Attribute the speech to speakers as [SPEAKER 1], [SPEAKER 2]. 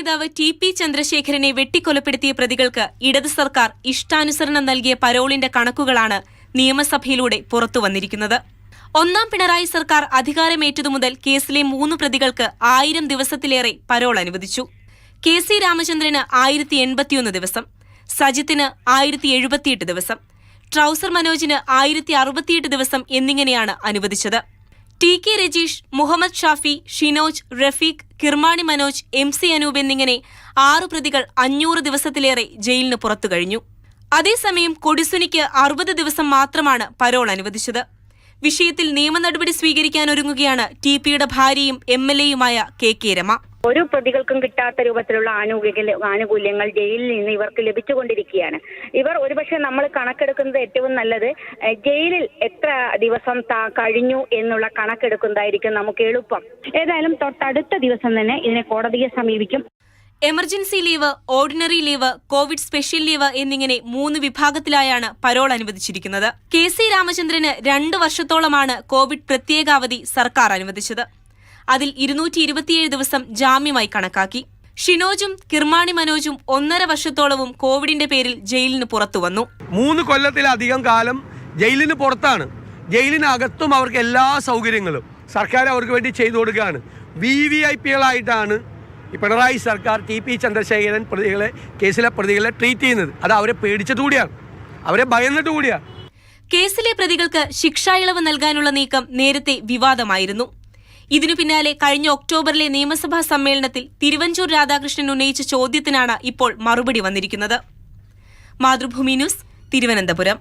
[SPEAKER 1] നേതാവ് T P ചന്ദ്രശേഖരനെ വെട്ടിക്കൊലപ്പെടുത്തിയ പ്രതികൾക്ക് ഇടത് സർക്കാർ ഇഷ്ടാനുസരണം നൽകിയ പരോളിന്റെ കണക്കുകളാണ് നിയമസഭയിലൂടെ പുറത്തുവന്നിരിക്കുന്നത്. ഒന്നാം പിണറായി സർക്കാർ അധികാരമേറ്റതു മുതൽ കേസിലെ മൂന്ന് പ്രതികൾക്ക് ആയിരം ദിവസത്തിലേറെ പരോൾ അനുവദിച്ചു. കെ സി രാമചന്ദ്രന് ആയിരത്തി എൺപത്തിയൊന്ന് ദിവസം സജിത്തിന് ആയിരത്തി എഴുപത്തിയെട്ട് ദിവസം ട്രൗസർ മനോജിന് ആയിരത്തി അറുപത്തിയെട്ട് ദിവസം എന്നിങ്ങനെയാണ് അനുവദിച്ചത്. T K Rajeesh Muhammad Shafi Shinoj Rafeeq Kirmani Manoj M C Anoop എന്നിങ്ങനെ ആറു പ്രതികൾ അഞ്ഞൂറ് ദിവസത്തിലേറെ ജയിലിന് പുറത്തു കഴിഞ്ഞു. അതേസമയം കൊടിസുനിക്ക് അറുപത് ദിവസം മാത്രമാണ് പരോൾ അനുവദിച്ചത്. വിഷയത്തിൽ നിയമ നടപടി സ്വീകരിക്കാനൊരുങ്ങുകയാണ് ടി പിയുടെ ഭാര്യയും എം എൽ എയുമായ കെ കെ രമ.
[SPEAKER 2] ഒരു പ്രതികൾക്കും കിട്ടാത്ത രൂപത്തിലുള്ള ആനുകൂല്യ ആനുകൂല്യങ്ങൾ ജയിലിൽ നിന്ന് ഇവർക്ക് ലഭിച്ചുകൊണ്ടിരിക്കുകയാണ്. ഇവർ ഒരുപക്ഷെ നമ്മൾ കണക്കെടുക്കുന്നത് ഏറ്റവും നല്ലത് ജയിലിൽ എത്ര ദിവസം കഴിഞ്ഞു എന്നുള്ള കണക്കെടുക്കുന്നതായിരിക്കും നമുക്ക് എളുപ്പം. ഏതായാലും തൊട്ടടുത്ത ദിവസം തന്നെ ഇതിനെ കോടതിയെ സമീപിക്കും.
[SPEAKER 1] Emergency leave ordinary leave Covid special leave എന്നിങ്ങനെ മൂന്ന് വിഭാഗത്തിലായാണ് പരോൾ അനുവദിച്ചിരിക്കുന്നത്. കെ സി രാമചന്ദ്രന് രണ്ട് വർഷത്തോളമാണ് കോവിഡ് പ്രത്യേകാവധി സർക്കാർ അനുവദിച്ചത്. അതിൽ ഇരുന്നൂറ്റി ഇരുപത്തിയേഴ് ദിവസം ജാമ്യമായി കണക്കാക്കി. ഷിനോജും കിർമാണി മനോജും ഒന്നര വർഷത്തോളവും കോവിഡിന്റെ പേരിൽ ജയിലിന് പുറത്തു വന്നു.
[SPEAKER 3] മൂന്ന് കൊല്ലത്തിലധികം കാലം ജയിലിന് പുറത്താണ്. ജയിലിനകത്തും അവർക്ക് എല്ലാ സൗകര്യങ്ങളും സർക്കാർ അവർക്ക് വേണ്ടി ചെയ്തു കൊടുക്കുകയാണ്. വി വി ഐ പികളായിട്ടാണ് പിണറായി സർക്കാർ ടി പി ചന്ദ്രശേഖരൻ പ്രതികളെ കേസിലെ പ്രതികളെ ട്രീറ്റ് ചെയ്യുന്നത്. അത് അവരെ പേടിച്ചിട്ട് കൂടിയാണ്. അവരെ ഭയന്നിട്ട് കൂടിയാണ്.
[SPEAKER 1] കേസിലെ പ്രതികൾക്ക് ശിക്ഷായിളവ് നൽകാനുള്ള നീക്കം നേരത്തെ വിവാദമായിരുന്നു. ഇതിനു പിന്നാലെ കഴിഞ്ഞ ഒക്ടോബറിലെ നിയമസഭാ സമ്മേളനത്തിൽ തിരുവഞ്ചൂർ രാധാകൃഷ്ണൻ ഉന്നയിച്ച ചോദ്യത്തിനാണ് ഇപ്പോൾ മറുപടി വന്നിരിക്കുന്നത്. മാതൃഭൂമി ന്യൂസ് തിരുവനന്തപുരം.